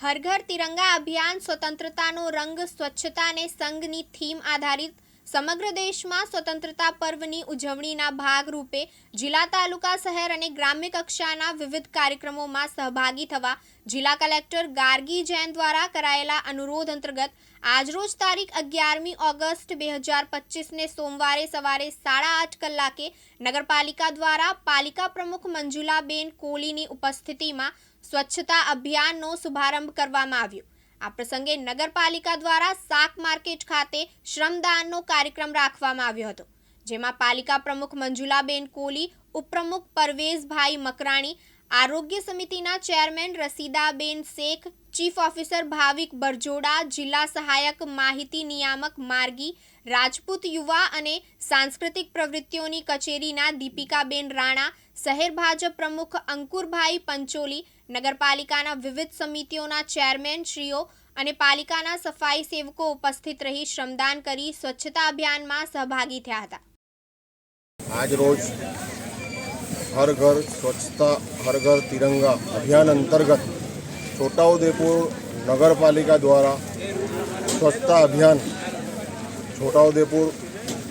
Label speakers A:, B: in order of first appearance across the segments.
A: હર ઘર તિરંગા અભિયાન સ્વતંત્રતાનો રંગ સ્વચ્છતા અને સંઘની થીમ આધારિત સમગ્ર દેશમાં સ્વતંત્રતા પર્વની ઉજવણીના ભાગરૂપે જિલ્લા તાલુકા, શહેર અને ગ્રામ્ય કક્ષાના વિવિધ કાર્યક્રમોમાં સહભાગી થવા જિલ્લા કલેક્ટર ગાર્ગી જૈન દ્વારા કરાયેલા અનુરોધ અંતર્ગત આજરોજ તારીખ અગિયારમી ઓગસ્ટ બે હજાર પચીસને સોમવારે સવારે સાડા આઠ કલાકે નગરપાલિકા દ્વારા પાલિકા પ્રમુખ મંજુલાબેન કોહલીની ઉપસ્થિતિમાં સ્વચ્છતા અભિયાનનો શુભારંભ કરવામાં આવ્યો. આ પ્રસંગે નગરપાલિકા દ્વારા શાક માર્કેટ ખાતે શ્રમદાનનો કાર્યક્રમ રાખવામાં આવ્યો હતો, જેમાં પાલિકા પ્રમુખ મંજુલાબેન કોલી, ઉપપ્રમુખ પરવેઝભાઈ મકરાણી, આરોગ્ય સમિતિના chairman Rasidaben Shaikh, chief officer Bhavik Barjoda, જિલ્લા સહાયક માહિતી નિયામક માર્ગી, રાજપૂત યુવા અને સાંસ્કૃતિક પ્રવૃત્તિઓની કચેરીના દીપિકાબેન રાણા, શહેર ભાજપ પ્રમુખ અંકુરભાઈ પંચોલી નગરપાલિકાના વિવિધ સમિતિઓના ચેરમેન શ્રીઓ અને પાલિકાના સફાઈ સેવકો ઉપસ્થિત રહી શ્રમદાન કરી સ્વચ્છતા અભિયાનમાં સહભાગી થયા હતા.
B: આજ રોજ હર ઘર સ્વચ્છતા હર ઘર તિરંગા અભિયાન અંતર્ગત છોટાઉદેપુર નગરપાલિકા દ્વારા સ્વચ્છતા અભિયાન છોટાઉદેપુર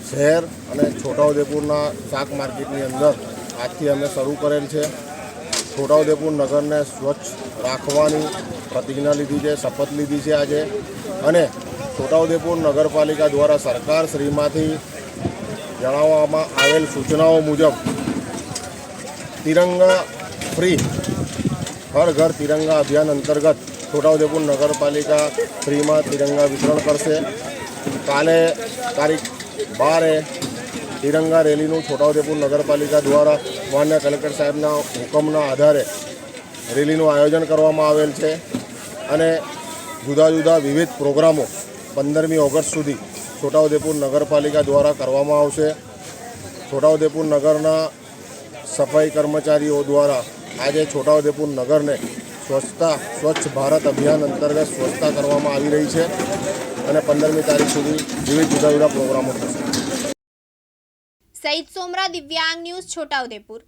B: શહેર અને છોટાઉદેપુરના શાક માર્કેટની અંદર આજથી અમે શરૂ કરેલ છે. છોટાઉદેપુર નગરને સ્વચ્છ રાખવાની પ્રતિજ્ઞા લીધી છે, શપથ લીધી છે આજે. અને છોટાઉદેપુર નગરપાલિકા દ્વારા સરકાર શ્રીમાંથી જણાવવામાં આવેલ સૂચનાઓ મુજબ તિરંગા ફ્રી, હર ઘર તિરંગા અભિયાન અંતર્ગત છોટાઉદેપુર નગરપાલિકા ફ્રીમાં તિરંગા વિતરણ કરશે. કાલે તારીખ બારે તિરંગા રેલીનું છોટાઉદેપુર નગરપાલિકા દ્વારા માન્ય કલેક્ટર સાહેબના હુકમના આધારે રેલીનું આયોજન કરવામાં આવેલ છે અને જુદા જુદા વિવિધ પ્રોગ્રામો પંદરમી ઓગસ્ટ સુધી છોટાઉદેપુર નગરપાલિકા દ્વારા કરવામાં આવશે. છોટાઉદેપુર નગરના સફાઈ કર્મચારીઓ દ્વારા આજે છોટાઉદેપુર નગરને સ્વચ્છતા, સ્વચ્છ ભારત અભિયાન અંતર્ગત સ્વચ્છતા કરવામાં આવી રહી છે અને પંદરમી તારીખ સુધી વિવિધ જુદા જુદા પ્રોગ્રામો થશે.
A: સઈદ સોમરા દિવ્યાંગ ન્યૂઝ છોટાઉદેપુર.